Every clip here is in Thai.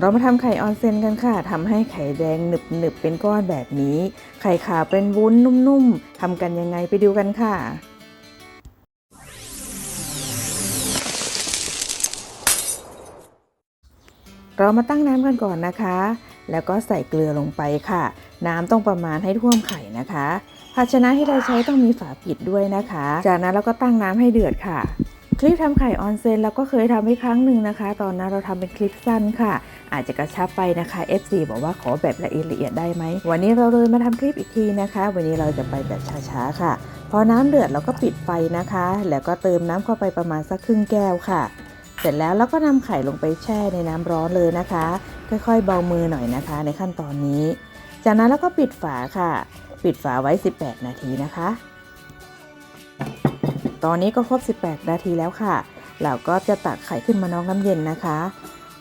เรามาทำไข่ออนเซนกันค่ะทำให้ไข่แดงหนึบหนึบๆเป็นก้อนแบบนี้ ไข่ขาวเป็นวุ้นนุ่มๆทำกันยังไงไปดูกันค่ะ เรามาตั้งน้ำกันก่อนนะคะ แล้วก็ใส่เกลือลงไปค่ะ น้ำต้องประมาณให้ท่วมไข่นะคะ ภาชนะที่เราใช้ต้องมีฝาปิดด้วยนะคะ จากนั้นเราก็ตั้งน้ำให้เดือดค่ะ คลิปทำไข่ออนเซนเราก็เคยทำไว้ครั้งหนึ่งนะคะ ตอนนั้นเราทำเป็นคลิปสั้นค่ะ อาจจะกระชับไปนะคะ FC บอกว่าขอแบบละเอียดละเอียดได้ไหม วันนี้เราเลยมาทำคลิปอีกทีนะคะ วันนี้เราจะไปแบบช้าๆค่ะ พอน้ำเดือดเราก็ปิดไฟนะคะ แล้วก็เติมน้ำเข้าไปประมาณสักครึ่งแก้วค่ะ เสร็จแล้วเราก็นำไข่ลงไปแช่ในน้ำร้อนเลยนะคะ ค่อยๆเบามือหน่อยนะคะ ในขั้นตอนนี้ จากนั้นเราก็ปิดฝาค่ะ ปิดฝาไว้ 18 นาทีนะคะ ตอนนี้ก็ครบ 18 นาทีแล้วค่ะ เราก็จะตักไข่ขึ้นมาน้อกน้ำเย็นนะคะ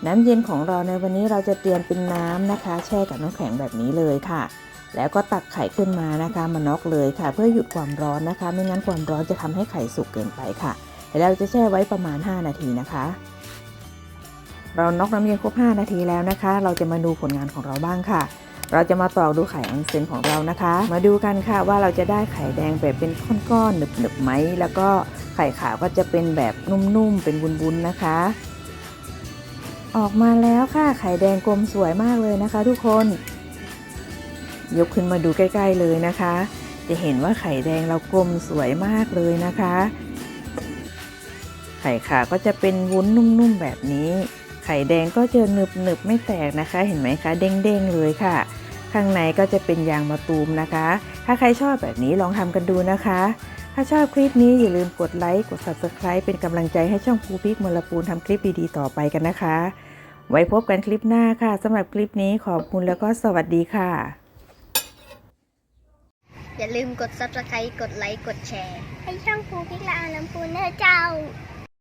น้ำเย็นของเราในวันนี้เราจะเตรียมเป็นน้ำนะคะ แช่กับน้ำแข็งแบบนี้เลยค่ะ แล้วก็ตักไข่ขึ้นมานะคะ มานอกเลยค่ะ เพื่อหยุดความร้อนนะคะ ไม่งั้นความร้อนจะทำให้ไข่สุกเกินไปค่ะแล้วเราจะแช่ไว้ประมาณ 5 นาทีนะคะ เรานอกน้ำเย็นครบ 5 นาทีแล้วนะคะ เราจะมาดูผลงานของเราบ้างค่ะ เราจะมาตอกดูไข่ออนเซนของเรานะคะ มาดูกันค่ะว่าเราจะได้ไข่แดงแบบเป็นก้อนๆหนึบๆไหมแล้วก็ไข่ขาวก็จะเป็นแบบนุ่มๆเป็นวุ้นๆนะคะ ออกมาแล้วค่ะไข่แดงกลมสวยมากเลยนะคะ ทุกคน ยกขึ้นมาดูใกล้ๆเลยนะคะ จะเห็นว่าไข่แดงเรากลมสวยมากเลยนะคะ ไข่ขาวก็จะเป็นวุ้นนุ่มๆแบบนี้ ไข่แดงก็จะหนึบหนึบไม่แตกนะคะ เห็นไหมคะ เด้งๆเลยค่ะ ข้างในก็จะเป็นยางมะตูมนะคะ ถ้าใครชอบแบบนี้ลองทำกันดูนะคะ ถ้าชอบคลิปนี้อย่าลืมกดไลค์กด subscribe เป็นกำลังใจให้ช่องภูพิกมลปูนทำคลิปดีๆต่อไปกันนะคะ ไว้พบกันคลิปหน้าค่ะสำหรับคลิปนี้ขอบคุณแล้วก็สวัสดีค่ะ อย่าลืมกด subscribe กดไลค์กดแชร์ ให้ช่องภูพิกละอาลำพูนเนอเจ้า